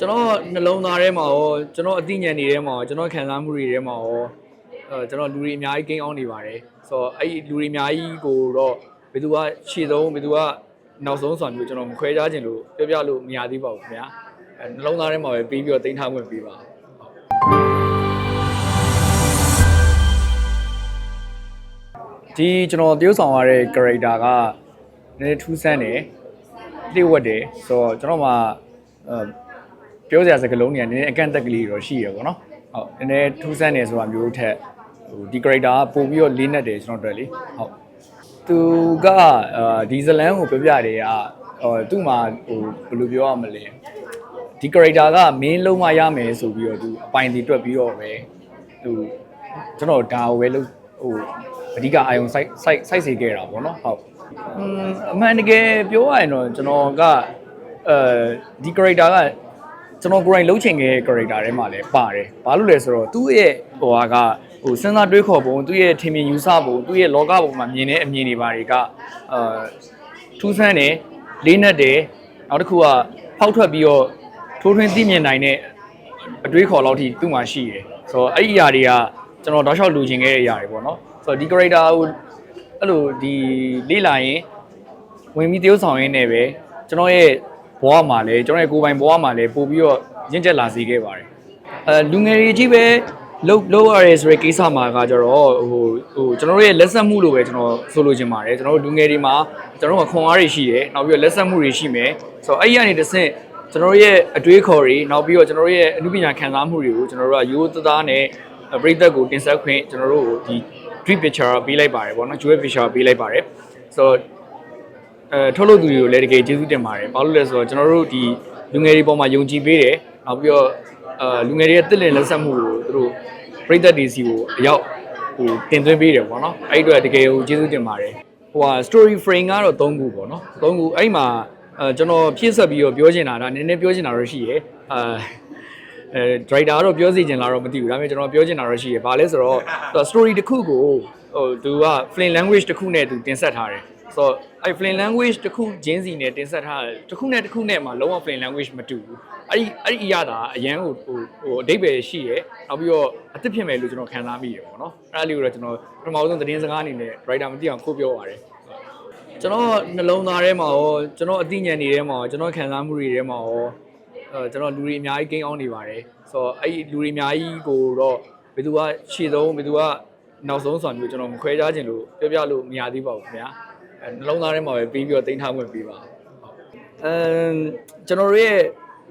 ကျွန်တော်နှလုံးသားထဲမှာရောကျွန်တော်အသိဉာဏ်တွေထဲမှာရောကျွန်တော်ခံစားမှုတွေထဲမှာရောအဲကျွန်တော်လူတွေအများကြီးကိန်းအောင်နေပါတယ်ဆိုတော့အဲ့ဒီလူတွေအများကြီးကိုတော့ဘယ်သူကရှေ့ဆုံးဘယ်သူကနောက်ဆုံးဆိုတာမျိုးကျွန်တော်မခွဲခြားခြင်းလို့ပြောပြလို့မရသေးပါဘူးခင်ဗျာအဲနှလုံးသားထဲမှာပဲပြီးပြီးတော့တင်ထားခွင့်ပေးပါဒီကျွန်တော်တရုပ်ဆောင်ရတဲ့ character ကနည်းနည်းထူးဆန်းတယ်တိဝတ်တယ်ဆိုတော့ကျွန်တော်မှအဲ ပြောစရာစကားလုံးတွေကနည်းနည်းအကန့်အသက်ကလေးတော့ရှိရပါတော့။ဟုတ်နည်းနည်းထူးဆန်းနေဆိုတာမျိုးထက်ဟိုဒီ character ကပို့ပြီးတော့လေးနက်တယ်ကျွန်တော်တို့လေ။ဟုတ်သူကအာဒီဇလန်ကိုပြောပြတယ်ကဟိုသူ့မှာဟိုဘယ်လိုပြောရမလဲဒီ character ကမင်းလုံးမရမယ်ဆိုပြီးတော့သူအပိုင်တီတွက်ပြီးတော့ပဲသူကျွန်တော်ဒါကိုပဲလို့ဟိုအဓိကအာယုံ site site site စေခဲ့တာပေါ့နော်ဟုတ်อืมအမှန်တကယ်ပြောရရင်တော့ကျွန်တော်ကအဲဒီ character က ကျွန်တော်ကိုယ်တိုင်လှုပ်ချင်ခဲ့တဲ့ character ထဲမှာလည်းပါတယ်။ဘာလို့လဲဆိုတော့သူ့ရဲ့ဟိုဟာကဟိုစဉ်းစားတွေးခေါ်ပုံသူ့ရဲ့ထင်မြင်ယူဆပုံသူ့ရဲ့လောကပုံမှာမြင်တဲ့အမြင်တွေပါတွေကအာထူးဆန်းတယ်လေးနက်တယ်နောက်တစ်ခုကဖောက်ထွက်ပြီးတော့ထိုးထွင်းသိမြင်နိုင်တဲ့အတွေးခေါ်လောက်ထိသူ့မှာရှိတယ်။ဆိုတော့အဲ့ဒီအရာတွေကကျွန်တော်တောက်လျှောက်လူချင်ခဲ့တဲ့အရာတွေပေါ့နော်။ဆိုတော့ဒီ character ကိုအဲ့လိုဒီလေးလာရင်ဝင်ပြီးတရုပ်ဆောင်ရင်းနဲ့ပဲကျွန်တော်ရဲ့ ဘဝမှာလည်းကျွန်တော်ရဲ့ကိုယ်ပိုင်ဘဝမှာလည်းပို့ပြီးတော့ရင့်ကျက်လာစေခဲ့ပါတယ်အဲလူငယ်တွေကြီးပဲလှုပ်လှုပ်ရရဲဆိုတဲ့ကိစ္စမှာကကြတော့ဟိုဟိုကျွန်တော်တို့ရဲ့လက်ဆက်မှုလို့ပဲကျွန်တော်ဆိုလိုချင်ပါတယ်ကျွန်တော်တို့လူငယ်တွေမှာကျွန်တော်တို့ကခွန်အားတွေရှိတယ်နောက်ပြီးတော့လက်ဆက်မှုတွေရှိမယ်ဆိုတော့အဲ့ဒီကနေတစ်ဆင့်ကျွန်တော်တို့ရဲ့အတွေးခေါ်တွေနောက်ပြီးတော့ကျွန်တော်တို့ရဲ့အမှုပညာခံစားမှုတွေကိုကျွန်တော်တို့ကရိုးသားသားနဲ့ပြိသက်ကိုတင်ဆက်ခွင့်ကျွန်တော်တို့ဒီ dream picture ပေးလိုက်ပါတယ်ဗောနော် jewel picture ပေးလိုက်ပါတယ်ဆိုတော့ အဲထုတ်လုပ်သူတွေကိုလည်းတကယ်ကျေးဇူးတင်ပါတယ်။ဘာလို့လဲဆိုတော့ကျွန်တော်တို့ဒီလူငယ်တွေပေါ်မှာယုံကြည်ပေးတယ်။နောက်ပြီးတော့အဲလူငယ်တွေရဲ့တစ်လင်လက်ဆက်မှုကိုသူတို့ပြည်သက်တွေစီကိုအရောက်ဟိုတင်သွင်းပေးတယ်ပေါ့နော်။အဲ့ဒီအတွက်တကယ်ကိုကျေးဇူးတင်ပါတယ်။ဟိုဟာ story frame ကတော့၃ခုပေါ့နော်။၃ခုအဲ့မှာအဲကျွန်တော်ဖြည့်ဆက်ပြီးတော့ပြောချင်တာဒါနည်းနည်းပြောချင်တာတော့ရှိရဲ့။အာအဲ driver ကတော့ပြောစီချင်လားတော့မသိဘူးဒါပေမဲ့ကျွန်တော်ပြောချင်တာတော့ရှိရယ်။ဘာလဲဆိုတော့သူက story တစ်ခုကိုဟိုသူက flame language တစ်ခုနဲ့သူတင်ဆက်ထားတယ်။ ဆိုတော့အဲ့ flame language တစ်ခုချင်းစီနဲ့တင်ဆက်ထားတယ်။တစ်ခုနဲ့တစ်ခုနဲ့မှလုံးဝ flame language မတူဘူး။အဲ့ဒီအဲ့ဒီအရာသာအရန်ဟိုဟိုဟိုအဓိပ္ပာယ်ရှိရယ်။နောက်ပြီးတော့အသစ်ဖြစ်မယ်လို့ကျွန်တော်ခံစားမိတယ်ပေါ့နော်။အဲ့ဒါလေးကိုတော့ကျွန်တော်ပထမဆုံးသတင်းစကားအနေနဲ့ writer မသိအောင်ခိုးပြောပါတယ်။ကျွန်တော်နှလုံးသားထဲမှာရောကျွန်တော်အသိဉာဏ်တွေထဲမှာရောကျွန်တော်ခံစားမှုတွေထဲမှာရောအဲကျွန်တော်လူတွေအများကြီးကိန်းအောင်နေပါတယ်ဆိုတော့အဲ့ဒီလူတွေအများကြီးကိုတော့ဘယ်သူကရှေ့ဆုံးဘယ်သူကနောက်ဆုံးဆိုတာမျိုးကျွန်တော်မခွဲခြားခြင်းလို့ပြောပြလို့မရသေးပါဘူးခင်ဗျာအဲ နှလုံးသားထဲမှာပဲပြီးပြီးတော့တင်ထားခွင့်ပေးပါအမ်ကျွန်တော်တို့ရဲ့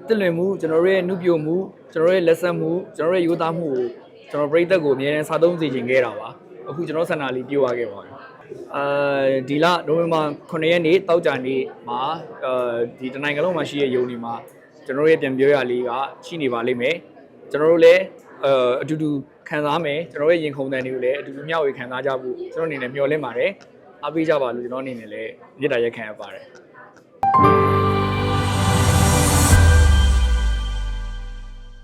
တည်လွင်မှုကျွန်တော်တို့ရဲ့နှုတ်ပြမှုကျွန်တော်တို့ရဲ့လက်ဆက်မှုကျွန်တော်တို့ရဲ့ယူသားမှုကိုကျွန်တော်ပြည်သက်ကိုအများနဲ့စားသုံးစေချင်ခဲ့တာပါအခုကျွန်တော်ဆန္ဒလေးပြောရခဲ့ပါတယ်အဲဒီလနိုဝင်ဘာ9ရက်နေ့တောက်ကြနေ့မှာအဲဒီတနိုင်ငံလုံးမှာရှိတဲ့ယုံဒီမှာကျွန်တော်တို့ရဲ့ပြန်ပြောရလေးကရှိနေပါလိမ့်မယ်ကျွန်တော်တို့လည်းအဲအတူတူခံစားမယ်ကျွန်တော်ရဲ့ရင်ခုန်တန်တွေကိုလည်းအတူတူမျှဝေခံစားကြဖို့ကျွန်တော်အနေနဲ့မျှော်လင့်ပါတယ် အားပေးကြပါလို့ကျွန်တော်အနေနဲ့လည်းမြစ်တာရက်ခံရပါတယ်